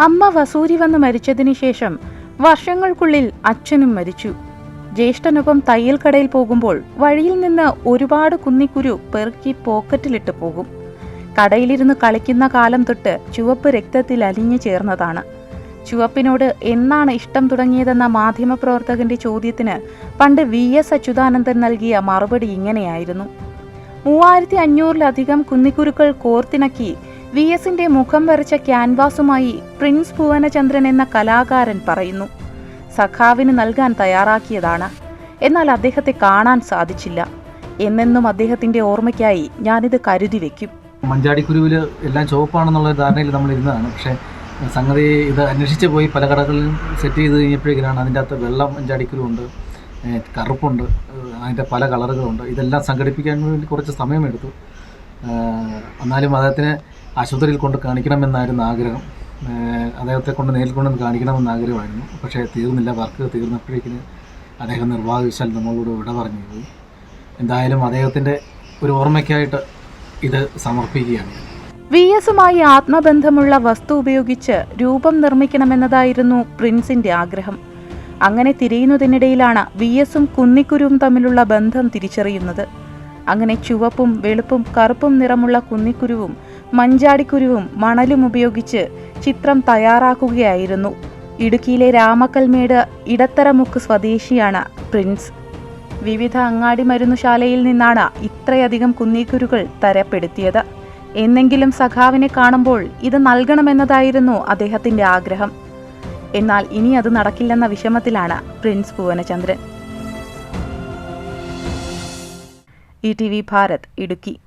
അമ്മ വസൂരി വന്ന് മരിച്ചതിനു ശേഷം വർഷങ്ങൾക്കുള്ളിൽ അച്ഛനും മരിച്ചു. ജ്യേഷ്ഠനൊപ്പം തയ്യൽ കടയിൽ പോകുമ്പോൾ വഴിയിൽ നിന്ന് ഒരുപാട് കുന്നിക്കുരു പെറുക്കി പോക്കറ്റിലിട്ട് പോകും. കടയിലിരുന്ന് കളിക്കുന്ന കാലം തൊട്ട് ചുവപ്പ് രക്തത്തിൽ അലിഞ്ഞു ചേർന്നതാണ്. ചുവപ്പിനോട് എന്നാണ് ഇഷ്ടം തുടങ്ങിയതെന്ന മാധ്യമപ്രവർത്തകന്റെ ചോദ്യത്തിന് പണ്ട് വി എസ് അച്യുതാനന്ദൻ നൽകിയ മറുപടി ഇങ്ങനെയായിരുന്നു. മൂവായിരത്തി അഞ്ഞൂറിലധികം കുന്നിക്കുരുക്കൾ കോർത്തിണക്കി വി എസിന്റെ മുഖം വരച്ച ക്യാൻവാസുമായി പ്രിൻസ് ഭുവനചന്ദ്രൻ എന്ന കലാകാരൻ പറയുന്നു സഖാവിന് നൽകാൻ തയ്യാറാക്കിയതാണ്. എന്നാൽ അദ്ദേഹത്തെ കാണാൻ സാധിച്ചില്ല. എന്നെന്നും അദ്ദേഹത്തിന്റെ ഓർമ്മയ്ക്കായി ഞാനിത് കരുതി വെക്കും. മഞ്ചാടിക്കുരുവിൽ എല്ലാം ചുവപ്പാണെന്നുള്ള ധാരണയിൽ നമ്മൾ ഇരുന്നതാണ്. പക്ഷേ സംഗതി ഇത് അന്വേഷിച്ച് പോയി പല കടകളിലും സെറ്റ് ചെയ്ത് കഴിഞ്ഞപ്പോഴേക്കാണ് അതിന്റെ അകത്ത് വെള്ളം മഞ്ചാടിക്കുരുവുണ്ട് കറുപ്പുണ്ട് അതിന്റെ പല കളറുകളുണ്ട്. ഇതെല്ലാം സംഘടിപ്പിക്കാൻ വേണ്ടി കുറച്ച് സമയമെടുത്തു. എന്നാലും അദ്ദേഹത്തിന് ആശുപത്രിയിൽ കൊണ്ട് കാണിക്കണമെന്നായിരുന്നു ആഗ്രഹം. അദ്ദേഹത്തെ കൊണ്ട് നേരിൽ കൊണ്ടൊന്ന് കാണിക്കണമെന്ന് ആഗ്രഹമായിരുന്നു. പക്ഷേ തീർന്നില്ല. വർക്ക് തീർന്നപ്പോഴേക്കിന് അദ്ദേഹം നിർവാഹിച്ചാൽ നമ്മളോട് വിട പറഞ്ഞു. പോയി എന്തായാലും അദ്ദേഹത്തിന്റെ ഒരു ഓർമ്മയ്ക്കായിട്ട് ഇത് സമർപ്പിക്കുകയാണ്. വി എസുമായി ആത്മബന്ധമുള്ള വസ്തു ഉപയോഗിച്ച് രൂപം നിർമ്മിക്കണമെന്നതായിരുന്നു പ്രിൻസിന്റെ ആഗ്രഹം. അങ്ങനെ തിരിയുന്നതിനിടയിലാണ് വി എസും കുന്നിക്കുരുവും തമ്മിലുള്ള ബന്ധം തിരിച്ചറിയുന്നത്. അങ്ങനെ ചുവപ്പും വെളുപ്പും കറുപ്പും നിറമുള്ള കുന്നിക്കുരുവും മഞ്ചാടിക്കുരുവും മണലും ഉപയോഗിച്ച് ചിത്രം തയ്യാറാക്കുകയായിരുന്നു. ഇടുക്കിയിലെ രാമക്കൽമേട് ഇടത്തരമുക്ക് സ്വദേശിയാണ് പ്രിൻസ്. വിവിധ അങ്ങാടി മരുന്നുശാലയിൽ നിന്നാണ് ഇത്രയധികം കുന്നീക്കുരുകൾ തരപ്പെടുത്തിയത്. എന്നെങ്കിലും സഖാവിനെ കാണുമ്പോൾ ഇത് നൽകണമെന്നതായിരുന്നു അദ്ദേഹത്തിന്റെ ആഗ്രഹം. എന്നാൽ ഇനി അത് നടക്കില്ലെന്ന വിഷമത്തിലാണ് Prince Bhuvanachandran. E T V Bharat Idukki.